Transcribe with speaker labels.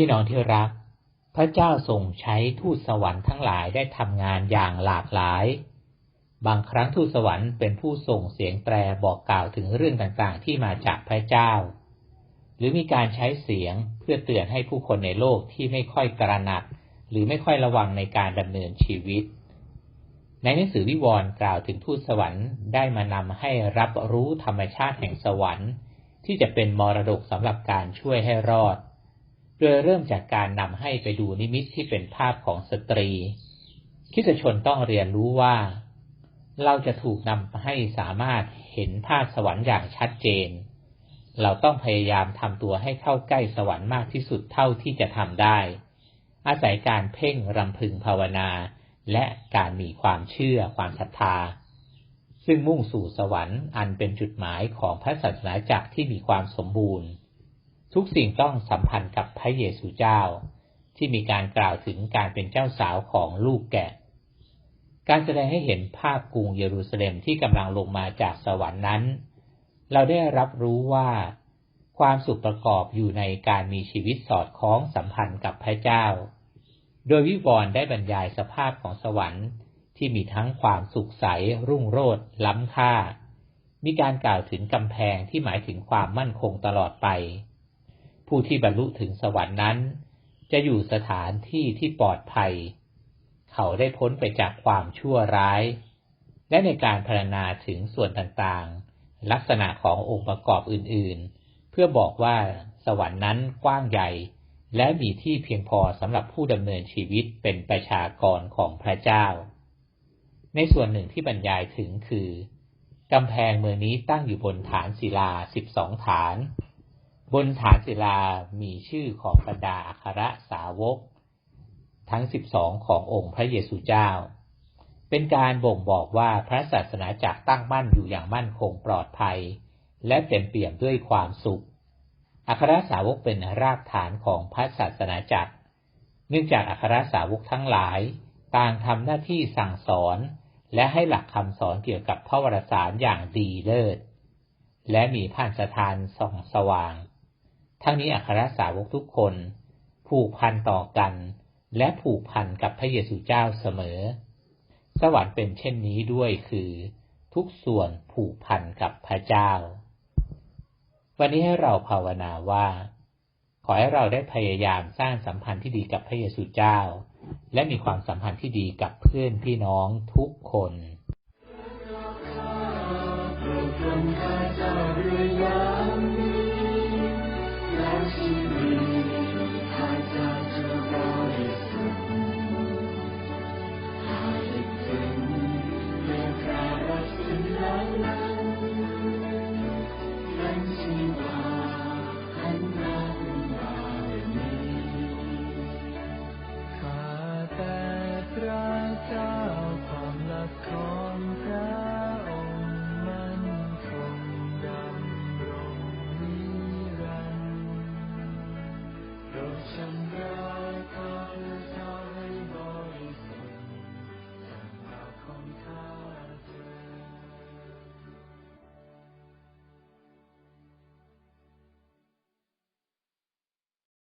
Speaker 1: พี่น้องที่รัก พระเจ้าทรงใช้ทูตสวรรค์ทั้งหลายได้ทำงานอย่างหลากหลาย บางครั้งทูตสวรรค์เป็นผู้ส่งเสียงแตรบอกกล่าวถึงเรื่องต่างๆ ที่มาจากพระเจ้า หรือมีการใช้เสียงเพื่อเตือนให้ผู้คนในโลกที่ไม่ค่อยตระหนัก หรือไม่ค่อยระวังในการดำเนินชีวิต ในหนังสือวิวรณ์กล่าวถึงทูตสวรรค์ได้มานำให้รับรู้ธรรมชาติแห่งสวรรค์ ที่จะเป็นมรดกสำหรับการช่วยให้รอด โดยเริ่มจากการนำให้ไปดูนิมิตที่เป็นภาพของสตรี คิดชนต้องเรียนรู้ว่า เราจะถูกนำให้สามารถเห็นภาพสวรรค์อย่างชัดเจน เราต้องพยายามทำตัวให้เข้าใกล้สวรรค์มากที่สุดเท่าที่จะทำได้ อาศัยการเพ่งรำพึงภาวนา และการมีความเชื่อความศรัทธา ซึ่งมุ่งสู่สวรรค์อันเป็นจุดหมายของพระศาสนาจักรที่มีความสมบูรณ์ ทุกสิ่งต้องสัมพันธ์กับพระเยซูเจ้า ที่มีการกล่าวถึงการเป็นเจ้าสาวของลูกแกะ การแสดงให้เห็นภาพกรุงเยรูซาเล็มที่กำลังลงมาจากสวรรค์นั้น เราได้รับรู้ว่าความสุขประกอบอยู่ในการมีชีวิตสอดคล้องสัมพันธ์กับพระเจ้า โดยวิวรณ์ได้บรรยายสภาพของสวรรค์ที่มีทั้งความสุขใส รุ่งโรจน์ล้ำค่า มีการกล่าวถึงกำแพงที่หมายถึงความมั่นคงตลอดไป ผู้ที่บรรลุถึงสวรรค์นั้น จะอยู่สถานที่ที่ปลอดภัย เขาได้พ้นไปจากความชั่วร้าย และในการพรรณนาถึงส่วนต่างๆ ลักษณะขององค์ประกอบอื่นๆ เพื่อบอกว่าสวรรค์นั้นกว้างใหญ่ และมีที่เพียงพอสำหรับผู้ดำเนินชีวิตเป็นประชากรของพระเจ้า ในส่วนหนึ่งที่บรรยายถึงคือกำแพงเมืองนี้ตั้งอยู่บนฐานศิลาสิบสองฐาน บนฐานศิลามีชื่อของบรรดาอัครสาวก ทั้งสิบสองขององค์พระเยซูเจ้า เป็นการบ่งบอกว่าพระศาสนาจักรตั้งมั่นอยู่อย่างมั่นคงปลอดภัย และเต็มเปี่ยมด้วยความสุข อัครสาวกเป็นรากฐานของพระศาสนาจักร เนื่องจากอัครสาวกทั้งหลายต่างทำหน้าที่สั่งสอน และให้หลักคำสอนเกี่ยวกับพระวรสารอย่างดีเลิศ และมีผ่านสถานส่องสว่าง ทั้งนี้อัครสาวกทุกคน ผูกพันต่อกัน และผูกพันกับพระเยซูเจ้าเสมอ สวรรค์เป็นเช่นนี้ด้วยคือ ทุกส่วนผูกพันกับพระเจ้า วันนี้ให้เราภาวนาว่า ขอให้เราได้พยายามสร้างสัมพันธ์ที่ดีกับพระเยซูเจ้า และมีความสัมพันธ์ที่ดีกับเพื่อนพี่น้องทุกคน
Speaker 2: เจ้าความรักของพระ